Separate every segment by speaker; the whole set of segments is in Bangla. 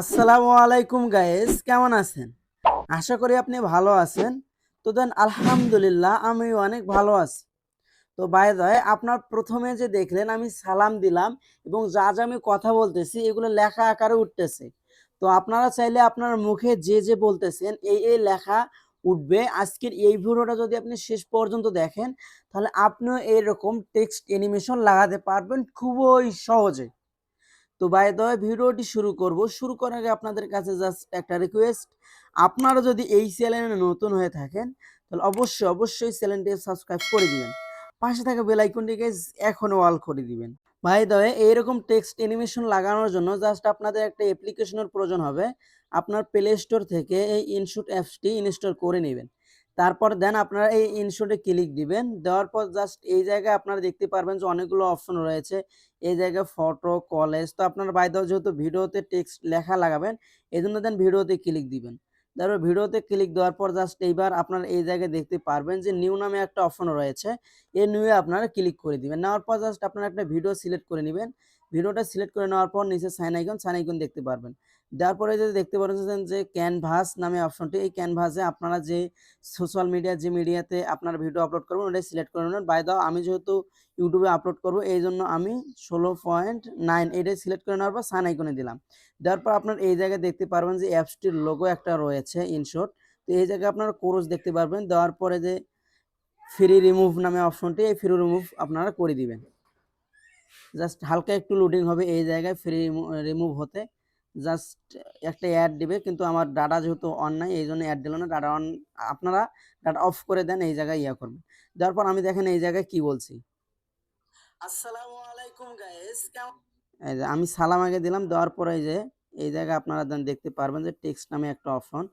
Speaker 1: আসসালামু আলাইকুম গায়েস কেমন আছেন? আশা করি আপনি ভালো আছেন। তো দেন, আলহামদুলিল্লাহ আমি অনেক ভালো আছি। তো বাই দয় আপনার প্রথমে যে দেখলেন, আমি সালাম দিলাম এবং যা যা আমি কথা বলতেছি, এগুলো লেখা আকারে উঠতেছে। তো আপনারা চাইলে আপনার মুখে যে যে বলতেছেন, এই এই লেখা উঠবে। আজকের এই ভিডিওটা যদি আপনি শেষ পর্যন্ত দেখেন, তাহলে আপনিও এরকম টেক্সট অ্যানিমেশন লাগাতে পারবেন খুবই সহজে। তো বাই দ্য ভিডিওটি শুরু করব। শুরু করার আগে আপনাদের কাছে জাস্ট একটা রিকোয়েস্ট আপনারা যদি এই চ্যানেলে নতুন হয়ে থাকেন, তাহলে অবশ্যই অবশ্যই চ্যানেলটি সাবস্ক্রাইব করে দিবেন। পাশে থাকা বেল আইকনটিকে এখনও অল করে দিবেন। বাই দ্য এইরকম টেক্সট অ্যানিমেশন লাগানোর জন্য জাস্ট আপনাদের একটা অ্যাপ্লিকেশনের প্রয়োজন হবে। আপনার প্লে স্টোর থেকে এই ইনশুট অ্যাপসটি ইনস্টল করে নেবেন। তারপর দেন আপনারা এই ইনশুটে ক্লিক দিবেন। দেওয়ার পর জাস্ট এই জায়গায় আপনারা দেখতে পারবেন যে অনেকগুলো অপশন রয়েছে। এই জায়গায় ফটো কলেজ তো আপনার বাইদ যেহেতু ভিডিওতে টেক্সট লেখা লাগাবেন এই জন্য দেন ভিডিওতে ক্লিক দিবেন। তারপর ভিডিওতে ক্লিক দেওয়ার পর জাস্ট এইবার আপনার এই জায়গায় দেখতে পারবেন যে নিউ নামে একটা অপশন রয়েছে। এই নিউয়ে আপনারা ক্লিক করে দিবেন। নেওয়ার পর জাস্ট আপনারা একটা ভিডিও সিলেক্ট করে নেবেন। ভিডিওটা সিলেক্ট করে নেওয়ার পর নিচে সাইন আইকন সাইন আইকন দেখতে পারবেন। দেওয়ার পরে যদি দেখতে পাচ্ছেন যে ক্যানভাস নামে অপশনটি এই ক্যানভাসে আপনারা যে সোশ্যাল মিডিয়া যে মিডিয়াতে আপনার ভিডিও আপলোড করবেন, ওটাই সিলেক্ট করে নেবেন। বাই দাও আমি যেহেতু ইউটিউবে আপলোড করব, এই জন্য আমি ষোলো পয়েন্ট নাইন এটাই সিলেক্ট করে নেওয়ার পর সান আইকনে দিলাম। দেওয়ার পর আপনার এই জায়গায় দেখতে পারবেন যে অ্যাপসটির লোগো একটা রয়েছে ইনশর্ট তো এই জায়গায় আপনারা কোর্স দেখতে পারবেন। দেওয়ার পরে যে ফ্রি রিমুভ নামে অপশনটি এই ফ্রি রিমুভ আপনারা করে দিবেন। জাস্ট হালকা একটু লোডিং হবে এই জায়গায় ফ্রি রিমুভ হতে। জাস্ট একটা অ্যাড দিবে কিন্তু আমার ডাটা যেহেতু অন নাই এই জন্য অ্যাড দিল না। ডাটা অন আপনারা ডাটা অফ করে দেন এই জায়গায় ইয়া করবেন। দেওয়ার পর আমি দেখেন এই জায়গায় কি বলছি। আসসালামু আলাইকুম গাইস এই যে আমি সালাম আগে দিলাম দেওয়ার পরে এই যে এই জায়গায় আপনারা দেন দেখতে পারবেন যে টেক্সট নামে একটা অপশন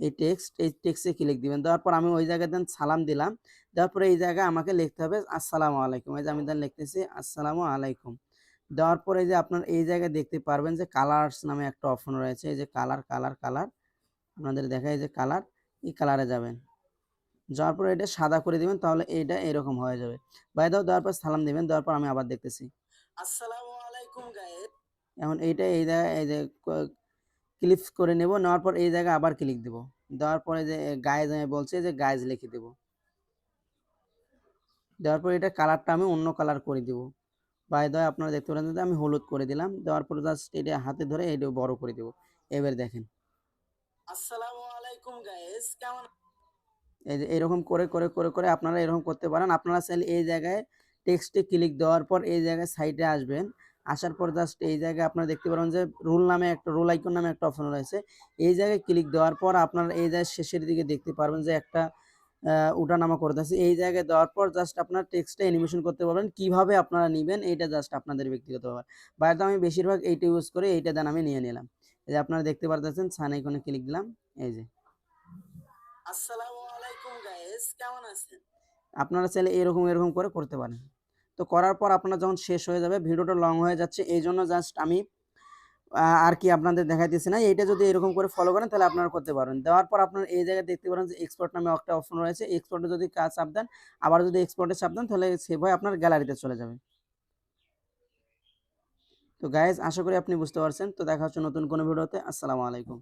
Speaker 1: এই টেক্সট এই টেক্সটে ক্লিক দিবেন। দেওয়ার পর আমি ওই জায়গায় দেন সালাম দিলাম। দেওয়ার পরে এই জায়গায় আমাকে লিখতে হবে আসসালামু আলাইকুম। এই যে আমি দেন লিখতেছি আসসালামু আলাইকুম। দেওয়ার পরে যে আপনার এই জায়গায় দেখতে পারবেন যে কালার্স নামে একটা অপশন রয়েছে। এই যে কালার কালার কালার আপনাদের দেখায় যে কালার এই কালারে যাবেন। যাওয়ার পর এটা সাদা করে দিবেন তাহলে এটা এরকম হয়ে যাবে। বাই দাও দেওয়ার পর সালাম দিবেন দেওয়ার পর আমি আবার দেখতেছি। আসসালামু আলাইকুম গাইস এখন এইটা এই জায়গায় এই যে ক্লিক করে নেব নেওয়ার পর এই জায়গায় আবার ক্লিক দেব। দেওয়ার পরে যে গাইজ আমি বলছি যে গাইজ লিখে দেব। দেওয়ার পর এটা কালারটা আমি অন্য কালার করে দিব। বাই দয় আপনারা দেখতে পারেন যে আমি হলুদ করে দিলাম। দেওয়ার পর জাস্ট এটা হাতে ধরে এটা বড় করে দেব। এবার দেখেন। আসসালামু আলাইকুম গাইস কেমন এই যে এরকম করে করে করে করে আপনারা এরকম করতে পারেন। আপনারা চাইলে এই জায়গায় টেক্সটে ক্লিক দেওয়ার পর এই জায়গায় সাইডে আসবেন। আসার পর জাস্ট এই জায়গায় আপনারা দেখতে পারেন যে রুল নামে একটা রুল আইকন নামে একটা অপশন রয়েছে। এই জায়গায় ক্লিক দেওয়ার পর আপনারা এই জায়গায় শেষের দিকে দেখতে পারবেন যে একটা উঠানামা করতেছে। এই জায়গায় দেওয়ার পর জাস্ট আপনার টেক্সটটা অ্যানিমেশন করতে পারবেন কীভাবে আপনারা নেবেন এইটা জাস্ট আপনাদের ব্যক্তিগত ব্যাপার। বাইরে আমি বেশিরভাগ এইটা ইউজ করে এইটা দেন আমি নিয়ে নিলাম। এই যে আপনারা দেখতে পারতেছেন সান আইকনে ক্লিক দিলাম এই যে। আসসালামু আলাইকুম গাইস কেমন আছেন? আপনারা চাইলে এরকম এরকম করে করতে পারেন। তো করার পর আপনার যখন শেষ হয়ে যাবে ভিডিওটা লং হয়ে যাচ্ছে এই জন্য জাস্ট আমি আর কি আপনাদের দেখাইতেছি না। এইটা যদি এরকম করে ফলো করেন, তাহলে আপনারা করতে পারেন দেওয়ার পর আপনার এই জায়গায় দেখতে পারেন যে এক্সপোর্ট নামে একটা অপশন রয়েছে। এক্সপোর্টে যদি কাজ চাপ দেন, আবার যদি এক্সপোর্টে চাপ দেন, তাহলে সেভ হয়ে আপনার গ্যালারিতে চলে যাবে। তো গাইজ আশা করি আপনি বুঝতে পারছেন। তো দেখা হচ্ছে নতুন কোনো ভিডিওতে। আসসালামু আলাইকুম।